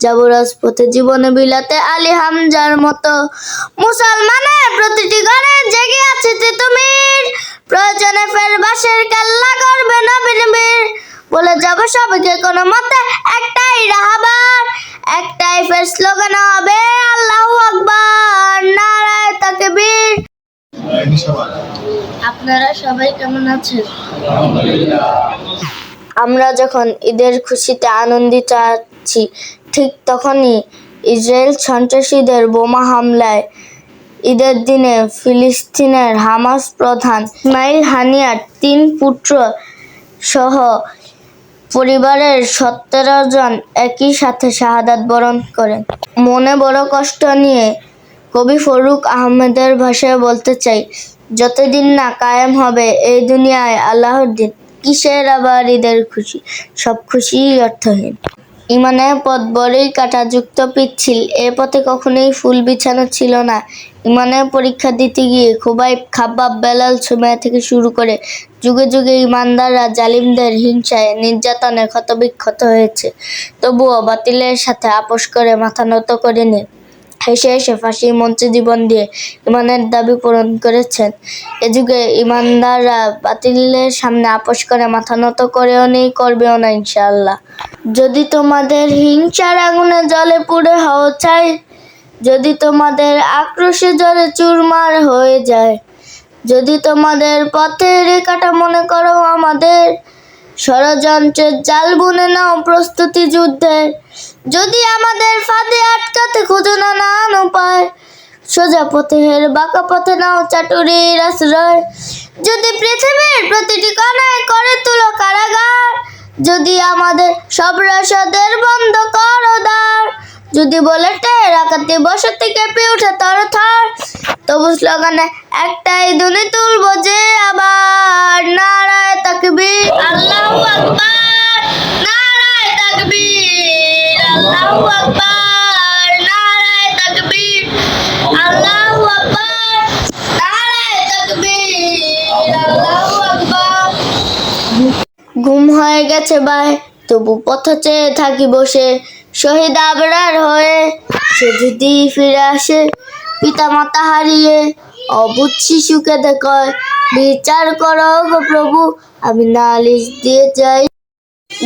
যাব রাজপথে জীবনে বিলাতে আলী হামজার মতো মুসলমানের প্রতিটি ঘরে জেগে আছে তিতুমির প্রয়োজনে ফের বাসের কেল্লা করবে নবীন বীর। বলে যাব সবাইকে কোনো মতে একটাই রাহাবার একটাই ফের স্লোগান হবে আল্লাহু আকবার নারায় তাকবীর আপনারা সবাই কেমন আছেন? আমরা যখন ঈদের খুশিতে আনন্দিত আছি, ঠিক তখনই ইসরায়েল সন্ত্রাসীদের বোমা হামলায় ঈদের দিনে ফিলিস্তিনের হামাস প্রধান ইসমাইল হানিয়ার তিন পুত্র সহ পরিবারের সতেরো জন একই সাথে শাহাদাত বরণ করেন। মনে বড় কষ্ট নিয়ে কবি ফরুক আহমেদের ভাষায় বলতে চাই, যতদিন না কায়েম হবে এই দুনিয়ায় আল্লাহর দিন কিসের আবার ঈদের খুশি? সব খুশিই অর্থহীন। ইমানের পথ বড়ই কাঁটাযুক্ত পিচ্ছিল। এ পথে কখনোই ফুল বিছানো ছিল না। ইমানের পরীক্ষা দিতে গিয়ে খুবাই খাবাব বেলাল সময় থেকে শুরু করে যুগে যুগে ইমানদাররা জালিমদের হিংসায় নির্যাতনে ক্ষতবিক্ষত হয়েছে। তবুও বাতিলের সাথে আপোষ করে মাথা নত করেনি হেসে হেসে ফাঁসির মঞ্চে জীবন দিয়ে ইমানের দাবি পূরণ করেছেন। এ যুগে ইমানদাররা বাতিলের সামনে আপোষ করে, মাথা নত করেও নেই, করবেও না ইনশাআল্লাহ। যদি তোমাদের হিংসার আগুনে জলে পুড়ে হও চাই, যদি তোমাদের আক্রোশে জলে চুরমার হয়ে যায়, যদি তোমাদের পথে রেখাটা মনে করো আমাদের, ষড়যন্ত্রের জাল বুনে নাও প্রস্তুতি যুদ্ধের, যদি আমাদের ফাঁদে খুঁজো না নান উপায় সোজা পথে হের বাঁকা পথে নাও চাটুরির আশ্রয় যদি পৃথিবীর প্রতিটি কণায় করে তুলো কারাগার, যদি আমাদের সব রসদের বন্ধ করো দ্বার, যদি বলে টের আকাতে বসে থেকে পেয়ে উঠে তর থর তবু স্লোগানে একটাই দুনি তুলবো যে আবার নারায় তাকবি আল্লাহু আকবার, নারায় তাকবি আল্লাহু আকবার। ঘুম হয়ে গেছে ভাই। তবু পথ চেয়ে থাকি বসে। শহীদ আবরার হয়ে সে যদি ফিরে আসে পিতা মাতা হারিয়ে অবুধ শিশুকে দেখয়। বিচার করো গো প্রভু, আমি নালিশ দিয়ে যাই।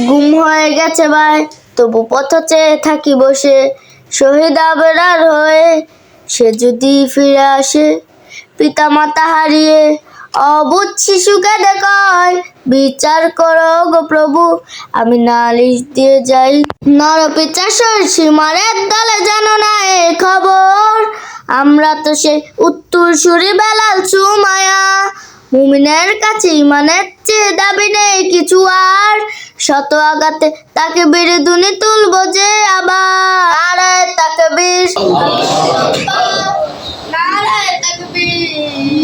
গুম হয়ে গেছে ভাই, তবু পথ চেয়ে থাকি বসে। শহীদ আবরার হয়ে সে যদি ফিরে আসে পিতা মাতা হারিয়ে অবুধ শিশুকে দেখায়। বিচার করো গো প্রভু। আমি নালিশ দিয়ে যাই। নরপিচাসর সীমারের দলে জানো না এ খবর। আমরা তো সে উত্তর সুরি বেলাল সুমায়া। মুমিনের কাছে ইমানের চেয়ে দাবি নেই কিছু আর। শত আঘাতে তাকে বেড়ে দুনি তুলবো যে আবার। তাকে বিষ নারায় তাকবীর।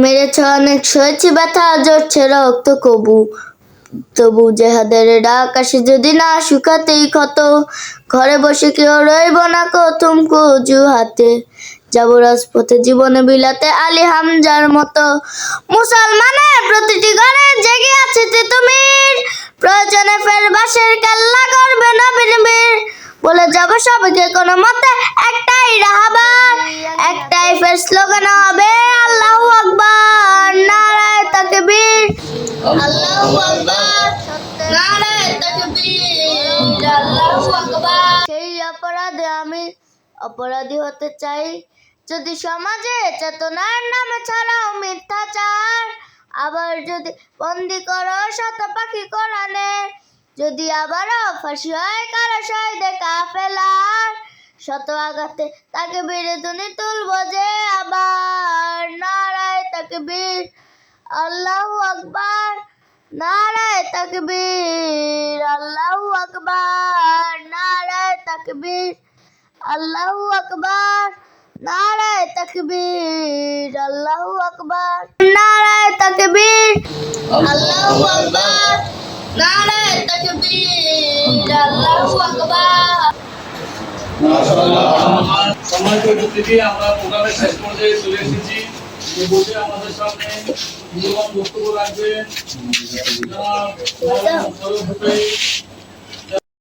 মেরেছ অনেক ব্যথা রক্ত কবু। তবু জেহাদের ডাক আসে যদি না শুকাতেই ক্ষত। ঘরে বসে কেউ রইব না কো তুমকো হাতে যাব রাজপথে জীবনে বিলাতে আলী হামজার মতো। মুসলমানের প্রতিটি ঘরে জেগে আছে তিতুমির প্রয়োজনে ফের বাসের কেল্লা করবে নবীন বীর। বলে যাব সবাইকে কোনো মতে একটাই রাহাবার একটাই ফের স্লোগান হবে আল্লাহু আকবার নারায় তাকবীর। আল্লাহু আকবার নারায় তাকবীর আল্লাহু আকবার। সেই অপরাধে আমি অপরাধী হতে চাই। যদি সমাজে চেতনার নামে ছাড়াও মিথ্যাচার আবার যদি বন্দি করো, শত পাখি কোরআনে যদি আবারও ফাঁসি হয়, কারও শহীদে কাফেলার। শত আঘাতে তাকে বেড়ে দুনি তুলবো যে আবার। নারায় তাকে বীর আল্লাহু আকবার। নারায় তাকবীর, আল্লাহু আকবার। নারায় তাকবীর, আল্লাহু আকবার। নারায় তাকবীর, আল্লাহু আকবার। নারায় তাকবীর, আল্লাহু আকবার। নারায় তাকবীর, আল্লাহু আকবার। সম্মানিত উপস্থিতি আমরা প্রোগ্রামের শেষ পর্যায়ে চলে এসেছি। বসে আমাদের সামনে মূল্যবান বক্তব্য রাখবেন।